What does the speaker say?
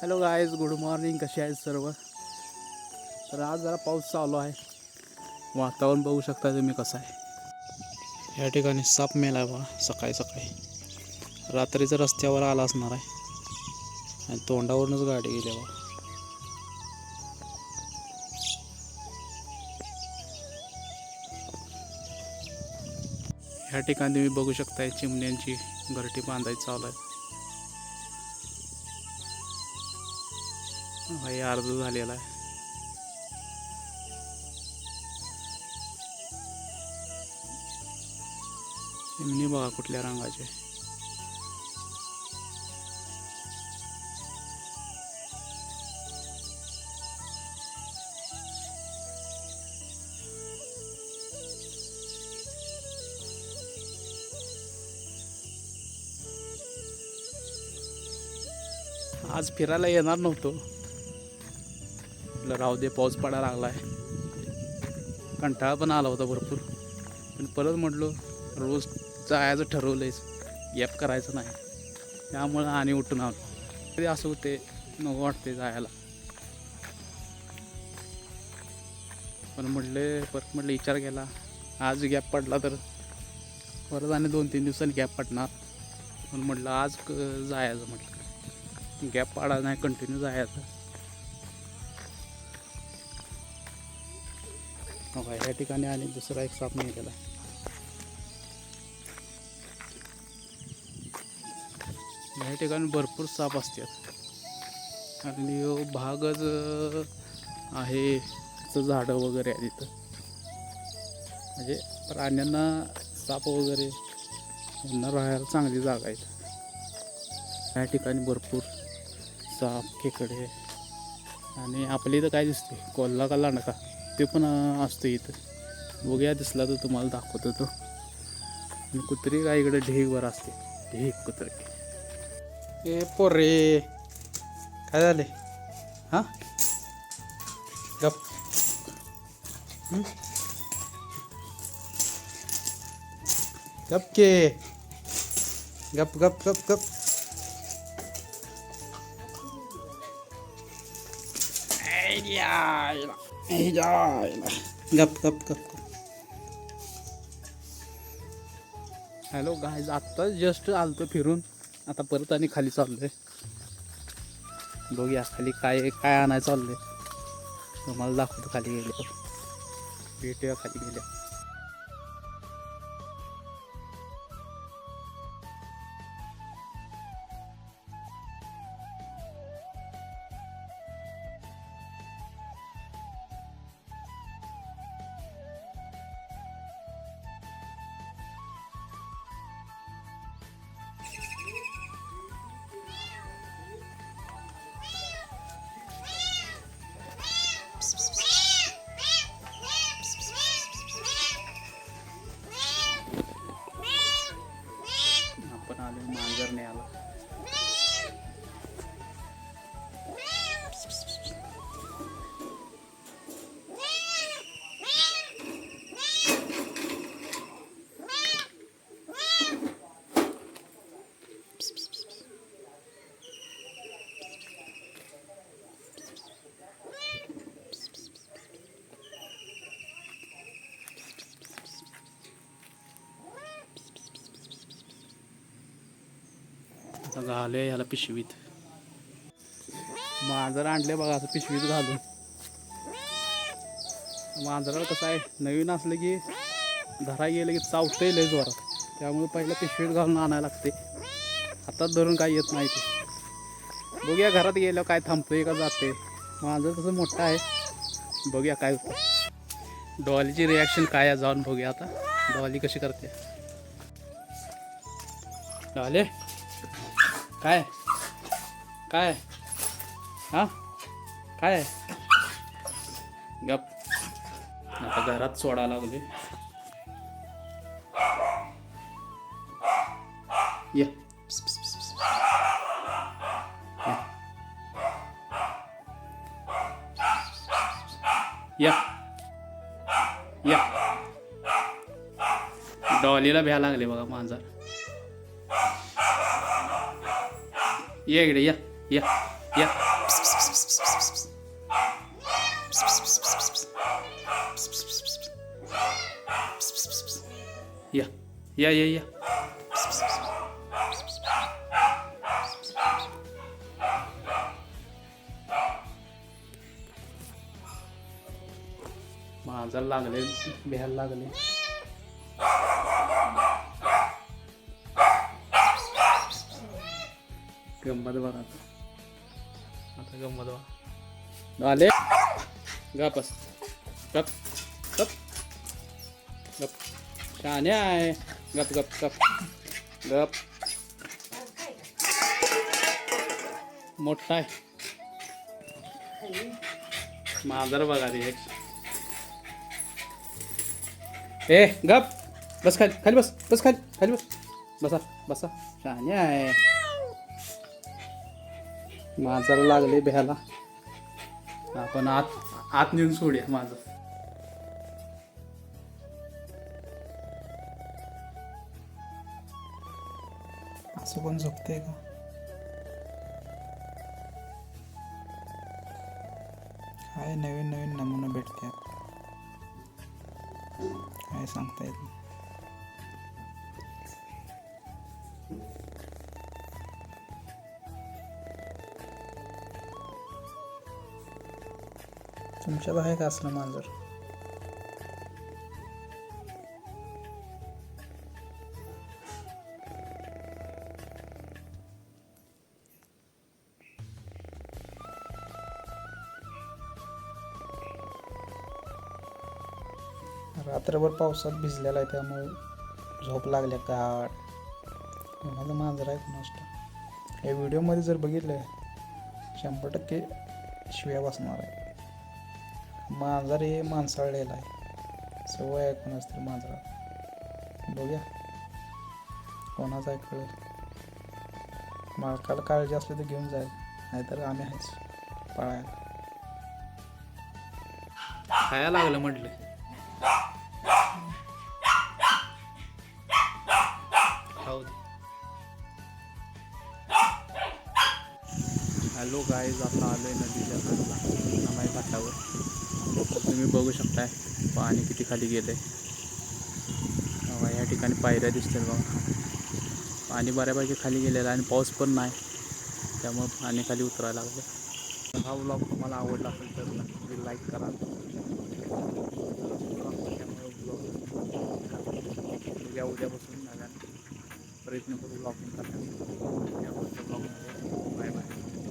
Hello guys good morning कसे आहेत सर्व? तर आज जरा पाऊस चालू आहे. वातावरण बघू शकता तुम्ही कसं आहे. या ठिकाणी साप मेला आहे बा सकाळी सकाळी. रात्रीचं रस्त्यावर आला असणार आहे. आणि तोंडावरूनच गाडी गेली बा ह्या ठिकाणी तुम्ही बघू शकताय चिमण्यांची घरटी बांधायची चालू आहे. हा, अर्ध झालेला आहे. चिमणी बघा कुठल्या रंगाचे. आज फिरायला येणार नव्हतो. म्हटलं राहू दे पाऊस पडायला लागला आहे कंटाळा पण आला होता भरपूर. पण परत म्हटलो रोज जायचं ठरवलंयच गॅप करायचं नाही. त्यामुळं आणि उठून आलो. कधी असं होते नको वाटते जायला. पण म्हटले परत म्हटलं विचार केला. आज गॅप पडला तर परत आणि दोन तीन दिवसांनी गॅप पडणार. पण म्हटलं आज जायचं म्हटलं. गॅप पाडा नाही कंटिन्यू जायचं. हो या ठिकाणी आणि दुसरा एक साप निघाला. या ठिकाणी भरपूर साप असतात. आणि भागच आहे झाडं वगैरे आहे तिथं. म्हणजे प्राण्यांना साप वगैरे यांना राहायला चांगली जागा आहे. या ठिकाणी भरपूर साप खेकडे आणि आपल्या इथं काय दिसते कोल्हा का लांडका? ते पण असतं इथं. बघूया दिसला तर तुम्हाला दाखवत होतो आणि कुत्री काय इकडे ढेगवर असते? ढेक कुत्रे. ए पोरे. काय झाले? हां? गप. गप के. गप गप गप गप. गप गप गप हॅलो गायज आत्ताच जस्ट आलतो फिरून. आता परत आणि खाली चाललोय. बघूया खाली काय काय आणायचं चाललंय. तुम्हाला दाखवतो खाली गेले. भेटूया खाली गेल्या. आले मांजर नाही आला आता घालूया ह्याला पिशवीत. मांजर आणले बघा असं पिशवीत घालून. मांजराला कसं आहे नवीन असलं की धरा गेलं की चावतंय लय जोरात. त्यामुळे पहिलं पिशवीत घालून आणायला लागते. हातात धरून काय येत नाही ते. बघूया घरात गेलं काय थांबतोय का जाते माझं कसं मोठं आहे. बघूया काय होतं. डॉलीची रिॲक्शन काय आहे जाऊन बघूया आता. डॉली कशी करते. डॉले काय? काय? हा? काय? गप. आता घरात सोडा लागले ये. या. या. डॉलीला भ्या लागले बघा मांजर. ये इकडे या या या. या या या या. माझा लागले भ्यायला लागले. गंमत बघा आता आता गंमत बघा. आले? गपस गप गप. गप. शहाणे आहे. गप गप गप. गप. मोठा आहे. मांजर बघा रे एक. ए गप. बस खाली खाली बस. बस खाली खाली बस. बसा बसा. शहाणे आहे. माझाला लागले भ्याला. आपण आत आत नेऊन सोडूया माझं असं कोण झोपते का? काय नवीन नवीन नमुने भेटतात. काय सांगता येत तुमच्यात आहे का असलं मांजर. रात्रभर पावसात भिजलेला आहे त्यामुळे झोप लागल्या गाड. माझं मांजर आहे नष्ट या व्हिडिओमध्ये जर बघितलं शंभर टक्के शिव्या बसणार आहे. मांजर हे माणसाळलेला आहे. सवय ऐकून कोणाच मांजरा बघूया. कोणाचं ऐकलं मालकाला काळजी असली तर घेऊन जाईल. नाहीतर आम्ही आहेच. पाळायला. खायला लागलं म्हटलं. हॅलो गाईज आता आलोय नदीच्या काठला नमाई तुम्ही बघू शकताय. पाणी किती खाली गेलंय. बघा या ठिकाणी पायऱ्या दिसतात बघा. खाली गेलेलं आणि पाऊस पण पाणी खाली उतरायला लागलं. हा ब्लॉग तुम्हाला आवडला असेल तर नक्की लाईक करा. उद्या उद्यापासून नव्यानं प्रयत्न करू ब्लॉगिंग करण्याचा. Bye bye